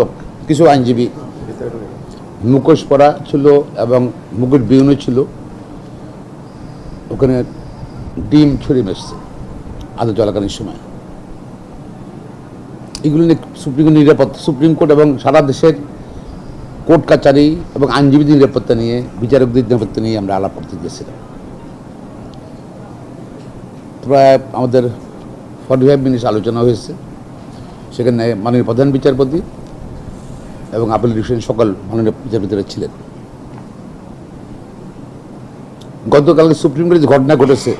লোক, কিছু আইনজীবী মুখোশ পরা ছিল এবং মুখোশ বিহীনও ছিল। ওখানে ডিম ছড়িয়ে মেসছে আদৌ চলাকালীন সময়। এগুলো নিয়ে সুপ্রিম কোর্ট নিরাপত্তা, সুপ্রিম কোর্ট এবং সারা দেশের কোর্ট কাচারি এবং আইনজীবীদের নিরাপত্তা নিয়ে, বিচারকদের নিরাপত্তা নিয়ে আমরা আলাপ করতে গিয়েছিলাম। প্রায় আমাদের ফর্টি ফাইভ মিনিটস আলোচনা হয়েছে। সেখানে মাননীয় প্রধান বিচারপতি এবং আপিল ডিভিশন সকল মাননীয় বিচারপতিরা ছিলেন। গতকালকে সুপ্রিম কোর্টে যে ঘটনা ঘটেছে,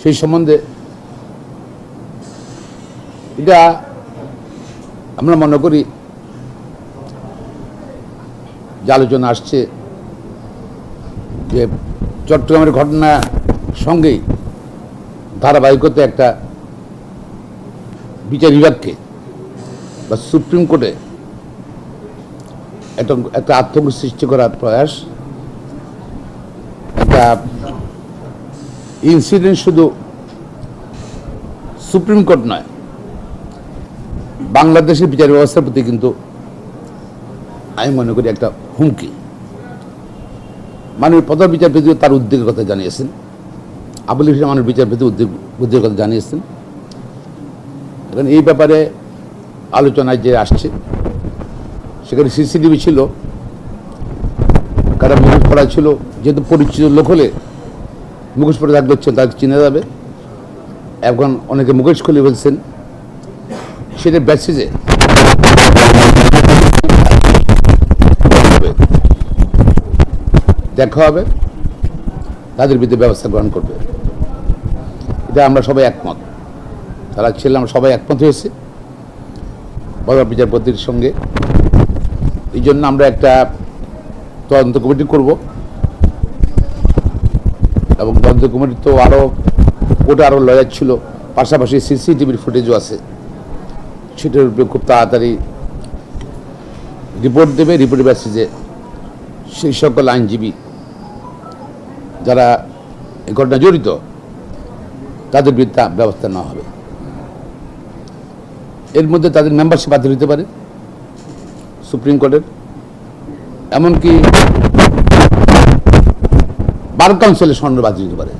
সেই সম্বন্ধে এটা আমরা মনে করি যে আলোচনা আসছে যে চট্টগ্রামের ঘটনা সঙ্গেই ধারাবাহিকতা একটা বিচার বিভাগকে বা সুপ্রিম কোর্টে একটা একটা সৃষ্টি করার প্রয়াস, একটা ইনসিডেন্ট শুধু সুপ্রিম কোর্ট নয়, বাংলাদেশের বিচার ব্যবস্থার প্রতি কিন্তু আমি মনে করি একটা হুমকি। মাননীয় প্রধান বিচারপতি তার উদ্বেগের কথা জানিয়েছেন। আবুল ইসলাম মাননীয় বিচারপতি উদ্বেগ, উদ্বেগের কথা জানিয়েছেন। এখন এই ব্যাপারে আলোচনায় যে আসছে, সেখানে সিসিটিভি ছিল, কারা মুখোশ পড়া ছিল, যেহেতু পরিচিত লোক হলে মুখোশ পরে থাকলে হচ্ছে তাকে চিনে যাবে। এখন অনেকে মুখোশ খুলে ফেলছেন সেটা ব্যাসিজে। দেখা হবে, তাদের বিরুদ্ধে ব্যবস্থা গ্রহণ করবে। এটা আমরা সবাই একমত। তারা ছিলাম সবাই একমত হয়েছে। প্রধান বিচারপতির সঙ্গে। এই জন্য আমরা একটা তদন্ত কমিটি করব। এবং তদন্ত কমিটি তো আরও কোর্টে আরও লয়ার ছিল। পাশাপাশি সিসিটিভির ফুটেজও আছে। সেটার উপরে খুব তাড়াতাড়ি রিপোর্ট দেবে রিপোর্টের বেসিসে সেই সকল আইনজীবী যারা এই ঘটনা জড়িত, তাদের বিরুদ্ধে ব্যবস্থা নেওয়া হবে। এর মধ্যে তাদের মেম্বারশিপ বাতিল হতে পারে সুপ্রিম কোর্টের এমনকি বার কাউন্সিলের স্বর্ণ বাতিল হতে পারে।